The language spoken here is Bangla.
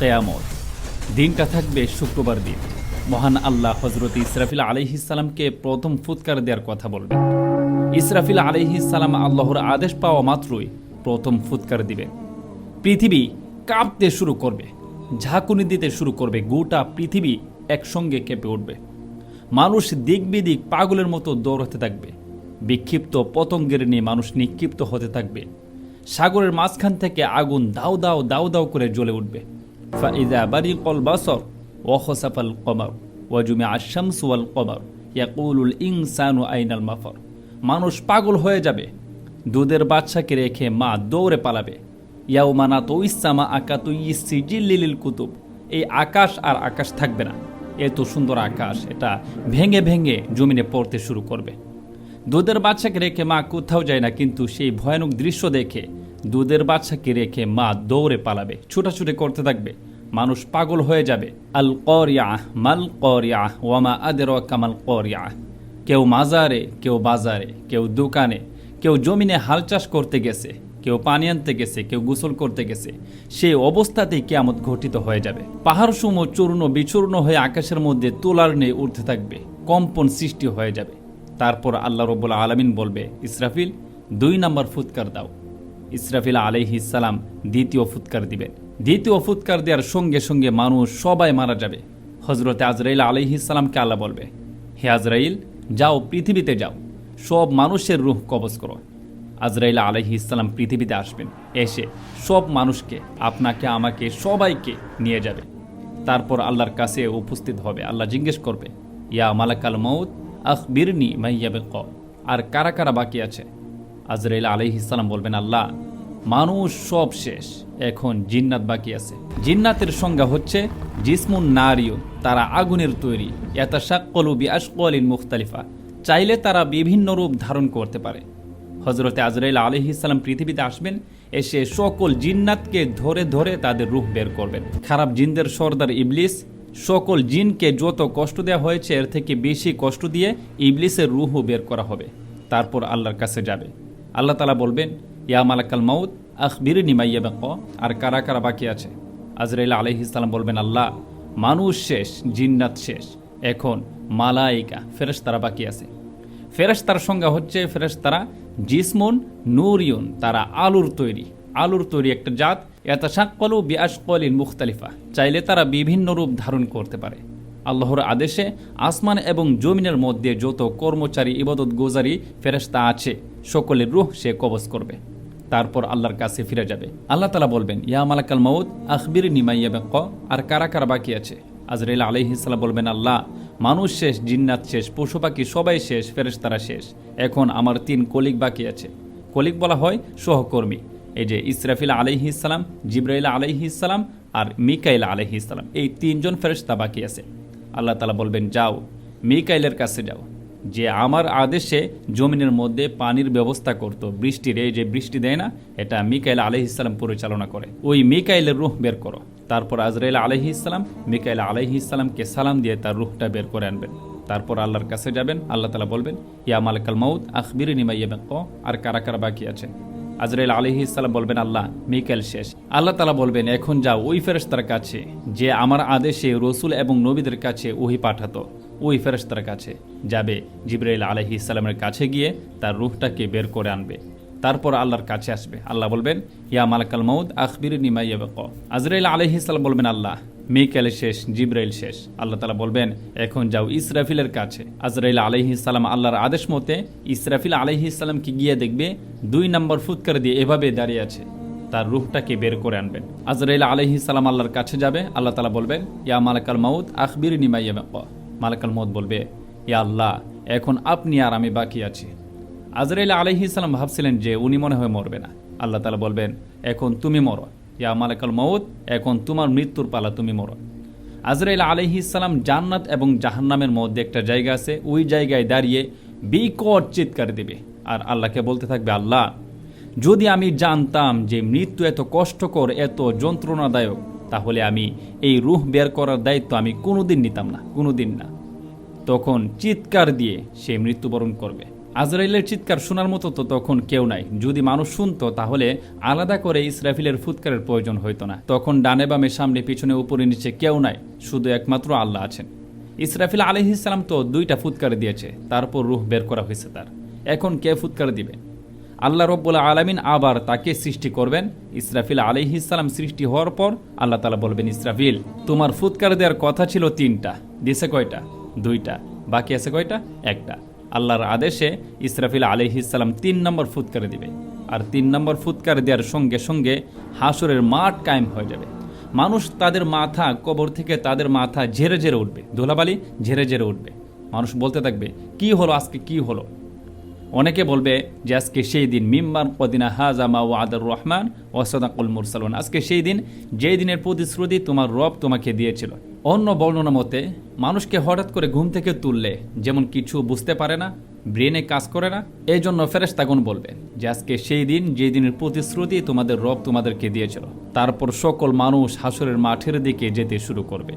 কেয়ামত। দিনটা থাকবে শুক্রবার দিন। মহান আল্লাহ হজরত ইসরাফিল আলহিসাল্লামকে প্রথম ফুৎকার দেওয়ার কথা বলবেন। ইসরাফিল আলহিসাল্লাম আল্লাহর আদেশ পাওয়া মাত্রই প্রথম ফুৎকার দিবেন। পৃথিবী কাঁপতে শুরু করবে, ঝাঁকুনি দিতে শুরু করবে, গোটা পৃথিবী একসঙ্গে কেঁপে উঠবে। মানুষ দিক বিদিক পাগলের মতো দৌড়াতে থাকবে, বিক্ষিপ্ত পতঙ্গের নিয়ে মানুষ নিক্ষিপ্ত হতে থাকবে। সাগরের মাঝখান থেকে আগুন দাও দাও দাও দাও করে জ্বলে উঠবে। কল বাসর ওখসাফাল কমার ওয়াজুমে আশামস ওয়াল কমার ইয়াকুলুল ইনসানু আইনাল মাফর মানুষ পাগল হয়ে যাবে। দুধের বাচ্চাকে রেখে মা দৌড়ে পালাবে। ইয়াউমানা তো ইসামা আকা তো ইসিজিল্লিল কুতুব। এই আকাশ আর আকাশ থাকবে না। এত সুন্দর আকাশ, এটা ভেঙে ভেঙে জমিনে পড়তে শুরু করবে। দুধের বাচ্চাকে রেখে মা কোথাও যায় না, কিন্তু সেই ভয়ানক দৃশ্য দেখে দুধের বাচ্চাকে রেখে মা দৌড়ে পালাবে, ছুটাছুটি করতে থাকবে। মানুষ পাগল হয়ে যাবে। আল করিয়া মাল করিয়া ওয়ামা আদের কামাল করিয়া কেউ মাজারে, কেউ বাজারে, কেউ দোকানে, কেউ জমিনে হাল চাষ করতে গেছে, কেউ পানি আনতে গেছে, কেউ গোসল করতে গেছে। সেই অবস্থাতেই কেয়ামত ঘটিত হয়ে যাবে। পাহাড় সমূহ চূর্ণ বিচূর্ণ হয়ে আকাশের মধ্যে তোলার নিয়ে উঠতে থাকবে। কম্পন সৃষ্টি হয়ে যাবে। তারপর আল্লাহ রব্বুল আলমিন বলবে, ইসরাফিল, দুই নম্বর ফুৎকার দাও। ইসরাফিল আলহিসাল্লাম দ্বিতীয় ফুৎকার দিবেন দ্বিতীয় ফুৎকার দেওয়ার সঙ্গে সঙ্গে মানুষ সবাই মারা যাবে। হজরতে আজরাইল আলহিসাল্লামকে আল্লাহ বলবে, হে আজরাইল, যাও পৃথিবীতে যাও। সব মানুষের রুহ কবজ করো। আজরাইল আলহি পৃথিবীতে আসবেন। এসে সব মানুষকে, আপনাকে, আমাকে, সবাইকে নিয়ে যাবে। তারপর আল্লাহর কাছে উপস্থিত হবে। আল্লাহ জিজ্ঞেস করবে, ইয়া মালাকাল মৌত আখ মাইয়াবে ক আর কারা কারা বাকি আছে? আজরাইল আলহি ইসলাম বলবেন, আল্লাহ, মানুষ সব শেষ, এখন জিন্নাত বাকি আছে। জিন্নাতের সংজ্ঞা হচ্ছে, জিসমুন নারিও, তারা আগুনের তৈরি। এতা শাক্কলুবি আশকলিন মুখতালিফা, চাইলে তারা বিভিন্ন রূপ ধারণ করতে পারে। হজরতে আজরাইল আলহি ইসলাম পৃথিবীতে আসবেন, এসে সকল জিন্নাতকে ধরে ধরে তাদের রূপ বের করবেন। খারাপ জিনদের সর্দার ইবলিস, সকল জিনকে যত কষ্ট দেওয়া হয়েছে, এর থেকে বেশি কষ্ট দিয়ে ইবলিসের রুহও বের করা হবে। তারপর আল্লাহর কাছে যাবে। আল্লাহ তালা বলবেন, ইয়া মালাকাল মাউদ আখবির নিমাইয়া বেক আর কারা কারা বাকি আছে? আজরাইল আলহি ইসলাম বলবেন, আল্লাহ, মানুষ শেষ, জিন্নাত শেষ। এখন মালাইকা, ফেরেশতারা বাকি আছে। ফেরেশ তার সংজ্ঞা হচ্ছে, ফেরেশতারা জিসমুন, নুরিয়ন, তারা আলুর তৈরি। আলুর তৈরি একটা জাত এটা সাক্কলু বিয়াসকলিন মুখতালিফা। চাইলে তারা বিভিন্ন রূপ ধারণ করতে পারে। আল্লাহর আদেশে আসমান এবং জমিনের মধ্যে যত কর্মচারী ইবাদত গোজারি ফেরেশতা আছে, সকলের রুহ সে কবজ করবে। তারপর আল্লাহর কাছে ফিরে যাবে। আল্লাহ তালা বলবেন, ইয়া মালাকাল মৌদ আখবির নিমাইয়া বেক আর কারা কারা বাকি আছে? আজরাইল আলহিসাল্লাম বলবেন, আল্লাহ, মানুষ শেষ, জিন্নাত শেষ, পশু পাখি সবাই শেষ, ফেরেশতারা শেষ। এখন আমার তিন কলিগ বাকি আছে। কলিগ বলা হয় সহকর্মী। এই যে ইসরাফিল আলহি ইসলাম জিব্রাইল আলহি আর মিকাইল আলহি এই তিনজন ফেরেশতা বাকি আছে। আল্লাহ তালা বলবেন, যাও, মিকাইলের কাছে যাও। যে আমার আদেশে জমিনের মধ্যে পানির ব্যবস্থা করত, বৃষ্টির, এই যে বৃষ্টি দেয় না, এটা মিকাইল আলহি ইসলাম পরিচালনা করে। ওই মিকাইলের রুহ বের করো। তারপর আজরাইল আলহি ইসলাম মিকাইল আলহি ইসলামকে সালাম দিয়ে তার রুহটা বের করে আনবেন। তারপর আল্লাহর কাছে যাবেন, আল্লাহ তালা বলবেন, ইয়া মালিকাল মাউদ আখবির নিমাইয়া আর কারা কারা বাকি আছে আজরাইল আলহি ইসালাম বলবেন, আল্লাহ মিকেল শেষ। আল্লাহ তালা বলবেন, এখন যাও, ওই ফেরেস্তার কাছে যে আমার আদেশে রসুল এবং নবীদের কাছে ওহি পাঠাতো, ওই ফেরেস্তার কাছে যাবে। জিব্রাইল আলহি ইসালামের কাছে গিয়ে তার রুহটাকে বের করে আনবে। তারপর আল্লাহর কাছে আসবে। আল্লাহ বলবেন, ইয়া মালাকাল মৌদ আখবির নিমাইয়া বেক আজরাইল আলহি ইসলাম বলবেন, আল্লাহ, মিকাইল শেষ, জিব্রাইল শেষ। আল্লাহ তালা বলবেন, এখন যাও ইসরাফিলের কাছে। আজরাইল আলহি ইসলাম আল্লাহর আদেশ মতে, ইসরাফিল আলহি ইসলামকে গিয়ে দেখবে, দুই নম্বর ফুৎকার দিয়ে এভাবে দাঁড়িয়ে আছে। তার রুহটাকে বের করে আনবেন। আজরাইল আলহি সালাম আল্লাহর কাছে যাবে। আল্লাহ তালা বলবেন, ইয়া মালাকাল মাউদ আখবির বেক মালাকাল মৌদ বলবে, ইয়া আল্লাহ, এখন আপনি আর আমি বাকি আছি। আজরাইল আলহি ইসলাম ভাবছিলেন যে উনি মনে হয় মরবে না। আল্লাহ তালা বলবেন, এখন তুমি মরো। ইয়া মালাকাল মৌদ এখন তোমার মৃত্যুর পালা তুমি মরো। আজরাইল আলহি ইসলাম জান্নাত এবং জাহান্নামের মধ্যে একটা জায়গা আছে, ওই জায়গায় দাঁড়িয়ে বিকট চিৎকার দেবে। আর আল্লাহকে বলতে থাকবে, আল্লাহ, যদি আমি জানতাম যে মৃত্যু এত কষ্টকর, এত যন্ত্রণাদায়ক, তাহলে আমি এই রুহ বের করার দায়িত্ব আমি কোনোদিন নিতাম না, কোনোদিন না। তখন চিৎকার দিয়ে সে মৃত্যুবরণ করবে। আজরাইলের চিৎকার শোনার মতো তো তখন কেউ নাই। যদি মানুষ শুনতো, তাহলে আলাদা করে ইসরাফিলের ফুৎকারের প্রয়োজন হইতো না। তখন ডানে বামে সামনে পিছনে উপরে নিচে কেউ নাই, শুধু একমাত্র আল্লাহ আছেন। ইসরাফিল আলহিসাম তো দুইটা ফুৎকার দিয়েছে, তারপর রুহ বের করা হয়েছে তার। এখন কে ফুৎকার দিবে? আল্লাহ রব্বুল আলমিন আবার তাকে সৃষ্টি করবেন। ইসরাফিল আলহিসাল্লাম সৃষ্টি হওয়ার পর আল্লাহ তালা বলবেন, ইসরাফিল, তোমার ফুৎকার দেওয়ার কথা ছিল তিনটা। দিছে কয়টা? দুইটা। বাকি আছে কয়টা? একটা। আল্লাহর আদেশে ইসরাফিল আলহিসাল্লাম তিন নম্বর ফুৎকার দিবে। আর তিন নম্বর ফুৎকার দেওয়ার সঙ্গে সঙ্গে হাসরের মাঠ কায়েম হয়ে যাবে। মানুষ তাদের মাথা কবর থেকে তাদের মাথা ঝেড়ে ঝেড়ে উঠবে। ধুলাবালি ঝেড়ে ঝেড়ে উঠবে। মানুষ বলতে থাকবে, কি হলো আজকে? কি হলো? অনেকে বলবে যে, আজকে সেই দিন মিম্বার কদিনা হাজামা ও আদর রহমান ও সদাকুল মুরসালন। আজকে সেই দিন, যেই দিনের প্রতিশ্রুতি তোমার রব তোমাকে দিয়েছিল। অন্য বর্ণনা মতে, মানুষকে হঠাৎ করে ঘুম থেকে তুললে যেমন কিছু বুঝতে পারে না, ব্রেনে কাজ করে না এই জন্য ফেরেস্তাগুন বলবে যে, আজকে সেই দিন যে দিনের প্রতিশ্রুতি তোমাদের রব তোমাদেরকে দিয়েছিল। তারপর সকল মানুষ হাসরের মাঠের দিকে যেতে শুরু করবে।